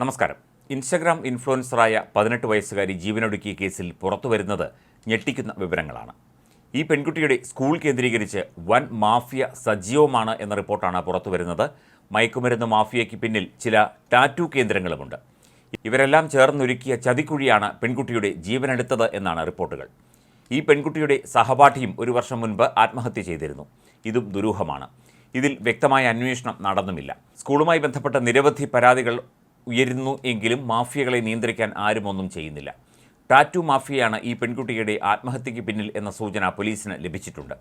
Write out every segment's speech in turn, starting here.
നമസ്കാരം. ഇൻസ്റ്റഗ്രാം ഇൻഫ്ലുവൻസറായ പതിനെട്ട് വയസ്സുകാരി ജീവനൊടുക്കിയ കേസിൽ പുറത്തുവരുന്നത് ഞെട്ടിക്കുന്ന വിവരങ്ങളാണ്. ഈ പെൺകുട്ടിയുടെ സ്കൂൾ കേന്ദ്രീകരിച്ച് വൻ മാഫിയ സജീവമാണ് എന്ന റിപ്പോർട്ടാണ് പുറത്തുവരുന്നത്. മയക്കുമരുന്ന് മാഫിയയ്ക്ക് പിന്നിൽ ചില ടാറ്റു കേന്ദ്രങ്ങളുമുണ്ട്. ഇവരെല്ലാം ചേർന്നൊരുക്കിയ ചതിക്കുഴിയാണ് പെൺകുട്ടിയുടെ ജീവനെടുത്തത് എന്നാണ് റിപ്പോർട്ടുകൾ. ഈ പെൺകുട്ടിയുടെ സഹപാഠിയും ഒരു വർഷം മുൻപ് ആത്മഹത്യ ചെയ്തിരുന്നു. ഇതും ദുരൂഹമാണ്. ഇതിൽ വ്യക്തമായ അന്വേഷണം നടന്നുമില്ല. സ്കൂളുമായി ബന്ധപ്പെട്ട നിരവധി പരാതികൾ ഉയരുന്നു എങ്കിലും മാഫിയകളെ നിയന്ത്രിക്കാൻ ആരും ഒന്നും ചെയ്യുന്നില്ല. ടാറ്റു മാഫിയയാണ് ഈ പെൺകുട്ടിയുടെ ആത്മഹത്യയ്ക്ക് പിന്നിൽ എന്ന സൂചന പോലീസിന് ലഭിച്ചിട്ടുണ്ട്.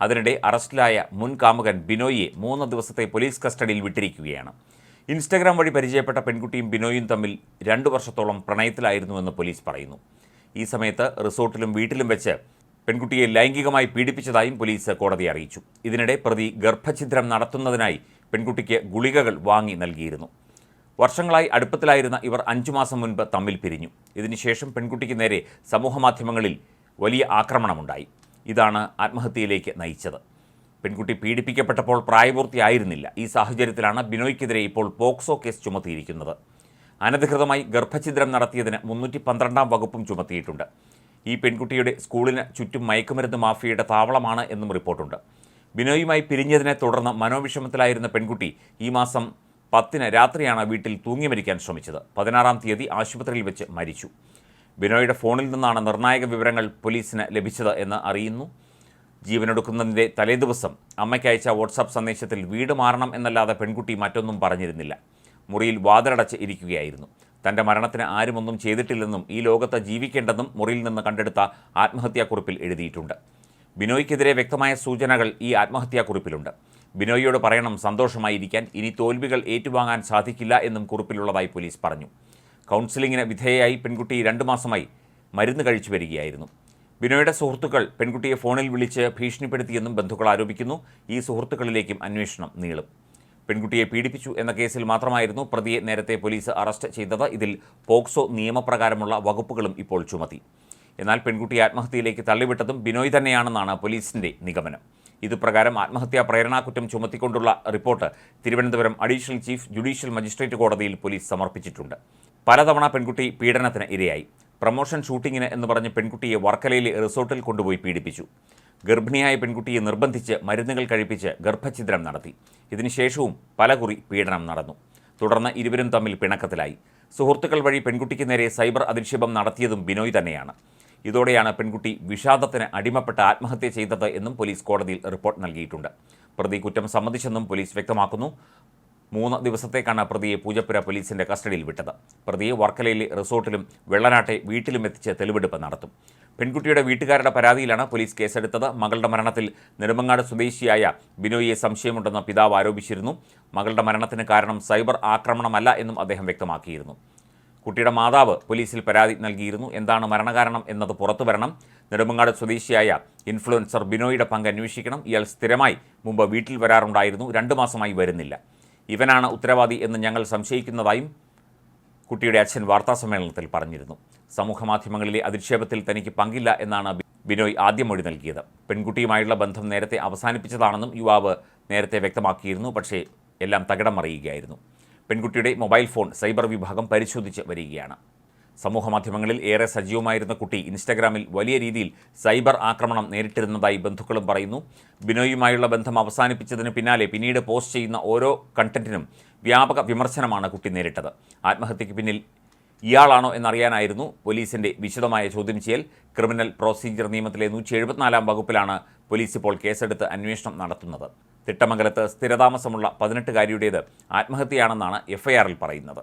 അതിനിടെ അറസ്റ്റിലായ മുൻ കാമുകൻ ബിനോയിയെ മൂന്ന് ദിവസത്തെ പോലീസ് കസ്റ്റഡിയിൽ വിട്ടിരിക്കുകയാണ്. ഇൻസ്റ്റഗ്രാം വഴി പരിചയപ്പെട്ട പെൺകുട്ടിയും ബിനോയും തമ്മിൽ രണ്ടു വർഷത്തോളം പ്രണയത്തിലായിരുന്നുവെന്ന് പോലീസ് പറയുന്നു. ഈ സമയത്ത് റിസോർട്ടിലും വീട്ടിലും വെച്ച് പെൺകുട്ടിയെ ലൈംഗികമായി പീഡിപ്പിച്ചതായും പോലീസ് കോടതിയെ അറിയിച്ചു. ഇതിനിടെ പ്രതി ഗർഭഛിദ്രം നടത്തുന്നതിനായി പെൺകുട്ടിക്ക് ഗുളികകൾ വാങ്ങി നൽകിയിരുന്നു. വർഷങ്ങളായി അടുപ്പത്തിലായിരുന്ന ഇവർ അഞ്ചു മാസം മുൻപ് തമ്മിൽ പിരിഞ്ഞു. ഇതിനുശേഷം പെൺകുട്ടിക്ക് നേരെ സമൂഹമാധ്യമങ്ങളിൽ വലിയ ആക്രമണമുണ്ടായി. ഇതാണ് ആത്മഹത്യയിലേക്ക് നയിച്ചത്. പെൺകുട്ടി പീഡിപ്പിക്കപ്പെട്ടപ്പോൾ പ്രായപൂർത്തിയായിരുന്നില്ല. ഈ സാഹചര്യത്തിലാണ് ബിനോയ്ക്കെതിരെ ഇപ്പോൾ പോക്സോ കേസ് ചുമത്തിയിരിക്കുന്നത്. അനധികൃതമായി ഗർഭഛിദ്രം നടത്തിയതിന് മുന്നൂറ്റി പന്ത്രണ്ടാം വകുപ്പും ചുമത്തിയിട്ടുണ്ട്. ഈ പെൺകുട്ടിയുടെ സ്കൂളിന് ചുറ്റും മയക്കുമരുന്ന് മാഫിയയുടെ താവളമാണ് എന്നും റിപ്പോർട്ടുണ്ട്. ബിനോയുമായി പിരിഞ്ഞതിനെ തുടർന്ന് മനോവിഷമത്തിലായിരുന്ന പെൺകുട്ടി ഈ മാസം പത്തിന് രാത്രിയാണ് വീട്ടിൽ തൂങ്ങി മരിക്കാൻ ശ്രമിച്ചത്. പതിനാറാം തീയതി ആശുപത്രിയിൽ വെച്ച് മരിച്ചു. ബിനോയുടെ ഫോണിൽ നിന്നാണ് നിർണായക വിവരങ്ങൾ പോലീസിന് ലഭിച്ചത് എന്ന് അറിയുന്നു. ജീവനെടുക്കുന്നതിന്റെ തലേദിവസം അമ്മയ്ക്ക് അയച്ച വാട്സാപ്പ് സന്ദേശത്തിൽ വീട് മാറണം എന്നല്ലാതെ പെൺകുട്ടി മറ്റൊന്നും പറഞ്ഞിരുന്നില്ല. മുറിയിൽ വാതിലടച്ച് ഇരിക്കുകയായിരുന്നു. തന്റെ മരണത്തിന് ആരുമൊന്നും ചെയ്തിട്ടില്ലെന്നും ഈ ലോകത്ത് ജീവിക്കേണ്ടെന്നും മുറിയിൽ നിന്ന് കണ്ടെടുത്ത ആത്മഹത്യാക്കുറിപ്പിൽ എഴുതിയിട്ടുണ്ട്. ബിനോയ്ക്കെതിരെ വ്യക്തമായ സൂചനകൾ ഈ ആത്മഹത്യാക്കുറിപ്പിലുണ്ട്. ബിനോയിയോട് പറയണം സന്തോഷമായിരിക്കാൻ. ഇനി തോൽവികൾ ഏറ്റുവാങ്ങാൻ സാധിക്കില്ല എന്നും കുറിപ്പിലുള്ളതായി പോലീസ് പറഞ്ഞു. കൗൺസിലിങ്ങിന് വിധേയയായി പെൺകുട്ടി രണ്ടു മാസമായി മരുന്ന് കഴിച്ചു വരികയായിരുന്നു. ബിനോയുടെ സുഹൃത്തുക്കൾ പെൺകുട്ടിയെ ഫോണിൽ വിളിച്ച് ഭീഷണിപ്പെടുത്തിയെന്നും ബന്ധുക്കൾ ആരോപിക്കുന്നു. ഈ സുഹൃത്തുക്കളിലേക്കും അന്വേഷണം നീളും. പെൺകുട്ടിയെ പീഡിപ്പിച്ചു എന്ന കേസിൽ മാത്രമായിരുന്നു പ്രതിയെ നേരത്തെ പോലീസ് അറസ്റ്റ് ചെയ്തത്. ഇതിൽ പോക്സോ നിയമപ്രകാരമുള്ള വകുപ്പുകളും ഇപ്പോൾ ചുമത്തി. എന്നാൽ പെൺകുട്ടിയെ ആത്മഹത്യയിലേക്ക് തള്ളിവിട്ടതും ബിനോയ് തന്നെയാണെന്നാണ് പോലീസിന്റെ നിഗമനം. ഇതുപ്രകാരം ആത്മഹത്യാ പ്രേരണാകുറ്റം ചുമത്തിക്കൊണ്ടുള്ള report Thiruvananthapuram additional chief judicial magistrate കോടതിയിൽ പോലീസ് സമർപ്പിച്ചിട്ടുണ്ട്. പലതവണ പെൺകുട്ടി പീഡനത്തിന് ഇരയായി. പ്രമോഷൻ ഷൂട്ടിങ്ങിന് എന്ന് പറഞ്ഞ് പെൺകുട്ടിയെ വർക്കലയിലെ റിസോർട്ടിൽ കൊണ്ടുപോയി പീഡിപ്പിച്ചു. ഗർഭിണിയായ പെൺകുട്ടിയെ നിർബന്ധിച്ച് മരുന്നുകൾ കഴിപ്പിച്ച് ഗർഭഛിദ്രം നടത്തി. ഇതിനുശേഷവും പലകുറി പീഡനം നടന്നു. തുടർന്ന് ഇരുവരും തമ്മിൽ പിണക്കത്തിലായി. സുഹൃത്തുക്കൾ വഴി പെൺകുട്ടിക്ക് നേരെ സൈബർ അധിക്ഷേപം നടത്തിയതും ബിനോയ് തന്നെയാണ്. ഇതോടെയാണ് പെൺകുട്ടി വിഷാദത്തിന് അടിമപ്പെട്ട് ആത്മഹത്യ ചെയ്തത് എന്നും പോലീസ് കോടതിയിൽ റിപ്പോർട്ട് നൽകിയിട്ടുണ്ട്. പ്രതി കുറ്റം സമ്മതിച്ചെന്നും പോലീസ് വ്യക്തമാക്കുന്നു. മൂന്ന് ദിവസത്തേക്കാണ് പ്രതിയെ പൂജപ്പുര പോലീസിന്റെ കസ്റ്റഡിയിൽ വിട്ടത്. പ്രതിയെ വർക്കലയിലെ റിസോർട്ടിലും വെള്ളനാട്ടെ വീട്ടിലും എത്തിച്ച് തെളിവെടുപ്പ് നടത്തും. പെൺകുട്ടിയുടെ വീട്ടുകാരുടെ പരാതിയിലാണ് പോലീസ് കേസെടുത്തത്. മകളുടെ മരണത്തിൽ നെടുമങ്ങാട് സ്വദേശിയായ ബിനോയിയെ സംശയമുണ്ടെന്ന് പിതാവ് ആരോപിച്ചിരുന്നു. മകളുടെ മരണത്തിന് കാരണം സൈബർ ആക്രമണമല്ല എന്നും അദ്ദേഹം വ്യക്തമാക്കിയിരുന്നു. കുട്ടിയുടെ മാതാവ് പോലീസിൽ പരാതി നൽകിയിരുന്നു. എന്താണ് മരണകാരണം എന്നത് പുറത്തു വരണം. നെടുമങ്ങാട് സ്വദേശിയായ ഇൻഫ്ലുവൻസർ ബിനോയുടെ പങ്ക് അന്വേഷിക്കണം. ഇയാൾ സ്ഥിരമായി മുമ്പ് വീട്ടിൽ വരാറുണ്ടായിരുന്നു. രണ്ട് മാസമായി വരുന്നില്ല. ഇവനാണ് ഉത്തരവാദി എന്ന് ഞങ്ങൾ സംശയിക്കുന്നതായും കുട്ടിയുടെ അച്ഛൻ വാർത്താസമ്മേളനത്തിൽ പറഞ്ഞിരുന്നു. സമൂഹമാധ്യമങ്ങളിലെ അധിക്ഷേപത്തിൽ തനിക്ക് പങ്കില്ല എന്നാണ് ബിനോയ് ആദ്യം മൊഴി നൽകിയത്. പെൺകുട്ടിയുമായുള്ള ബന്ധം നേരത്തെ അവസാനിപ്പിച്ചതാണെന്നും യുവാവ് നേരത്തെ വ്യക്തമാക്കിയിരുന്നു. പക്ഷേ എല്ലാം തകിടം മറിയുകയായിരുന്നു. പെൺകുട്ടിയുടെ മൊബൈൽ ഫോൺ സൈബർ വിഭാഗം പരിശോധിച്ച് വരികയാണ്. സമൂഹമാധ്യമങ്ങളിൽ ഏറെ സജീവമായിരുന്ന കുട്ടി ഇൻസ്റ്റഗ്രാമിൽ വലിയ രീതിയിൽ സൈബർ ആക്രമണം നേരിട്ടിരുന്നതായി ബന്ധുക്കളും പറയുന്നു. ബിനോയുമായുള്ള ബന്ധം അവസാനിപ്പിച്ചതിന് പിന്നാലെ പിന്നീട് പോസ്റ്റ് ചെയ്യുന്ന ഓരോ കണ്ടന്റിനും വ്യാപക വിമർശനമാണ് കുട്ടി നേരിട്ടത്. ആത്മഹത്യയ്ക്ക് പിന്നിൽ ഇയാളാണോ എന്നറിയാനായിരുന്നു പോലീസിന്റെ വിശദമായ ചോദ്യം ചെയ്യൽ. ക്രിമിനൽ പ്രൊസീജിയർ നിയമത്തിലെ നൂറ്റി എഴുപത്തിനാലാം വകുപ്പിലാണ് പോലീസ് ഇപ്പോൾ കേസെടുത്ത് അന്വേഷണം നടത്തുന്നത്. തിട്ടമംഗലത്ത് സ്ഥിരതാമസമുള്ള പതിനെട്ടുകാരിയുടേത് ആത്മഹത്യയാണെന്നാണ് എഫ്ഐആറിൽ പറയുന്നത്.